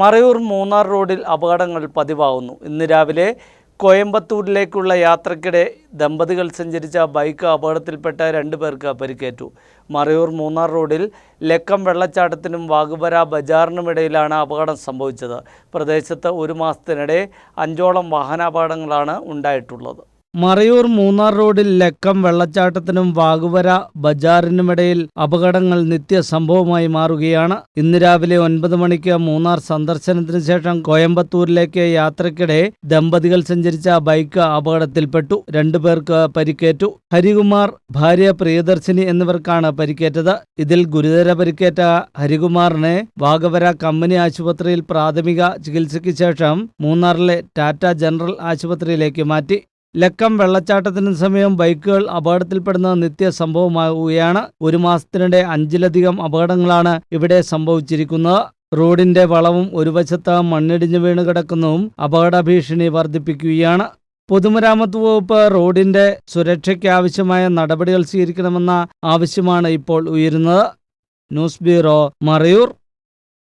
മറയൂർ മൂന്നാർ റോഡിൽ അപകടങ്ങൾ പതിവാകുന്നു. ഇന്ന് രാവിലെ കോയമ്പത്തൂരിലേക്കുള്ള യാത്രക്കിടെ ദമ്പതികൾ സഞ്ചരിച്ച ബൈക്ക് അപകടത്തിൽപ്പെട്ട രണ്ടു പേർക്ക് പരിക്കേറ്റു. മറയൂർ മൂന്നാർ റോഡിൽ ലക്കം വെള്ളച്ചാട്ടത്തിനും വാഗുപര ബജാറിനുമിടയിലാണ് അപകടം സംഭവിച്ചത്. പ്രദേശത്ത് ഒരു മാസത്തിനിടെ അഞ്ചോളം വാഹനാപകടങ്ങളാണ് ഉണ്ടായിട്ടുള്ളത്. മറയൂർ മൂന്നാർ റോഡിൽ ലക്കം വെള്ളച്ചാട്ടത്തിനും വാഗുവര ബജാറിനുമിടയിൽ അപകടങ്ങൾ നിത്യസംഭവമായി മാറുകയാണ്. ഇന്ന് രാവിലെ ഒൻപത് മണിക്ക് മൂന്നാർ സന്ദർശനത്തിന് ശേഷം കോയമ്പത്തൂരിലേക്ക് യാത്രക്കിടെ ദമ്പതികൾ സഞ്ചരിച്ച ബൈക്ക് അപകടത്തിൽപ്പെട്ടു. രണ്ടുപേർക്ക് പരിക്കേറ്റു. ഹരികുമാർ ഭാര്യ പ്രിയദർശിനി എന്നിവർക്കാണ് പരിക്കേറ്റത്. ഇതിൽ ഗുരുതര പരിക്കേറ്റ ഹരികുമാറിനെ വാഗവര കമ്പനി ആശുപത്രിയിൽ പ്രാഥമിക ചികിത്സയ്ക്ക് ശേഷം മൂന്നാറിലെ ടാറ്റ ജനറൽ ആശുപത്രിയിലേക്ക് മാറ്റി. ലക്കം വെള്ളച്ചാട്ടത്തിന് സമയം ബൈക്കുകൾ അപകടത്തിൽപ്പെടുന്ന നിത്യ സംഭവമാവുകയാണ് ഒരു മാസത്തിനിടെ അഞ്ചിലധികം അപകടങ്ങളാണ് ഇവിടെ സംഭവിച്ചിരിക്കുന്നത്. റോഡിന്റെ വളവും ഒരു വശത്ത് മണ്ണിടിഞ്ഞു വീണ് കിടക്കുന്നതും അപകട ഭീഷണി വർദ്ധിപ്പിക്കുകയാണ്. പൊതുമരാമത്ത് വകുപ്പ് റോഡിന്റെ സുരക്ഷയ്ക്ക് ആവശ്യമായ നടപടികൾ സ്വീകരിക്കണമെന്ന ആവശ്യമാണ് ഇപ്പോൾ ഉയരുന്നത്. News bureau Marayur.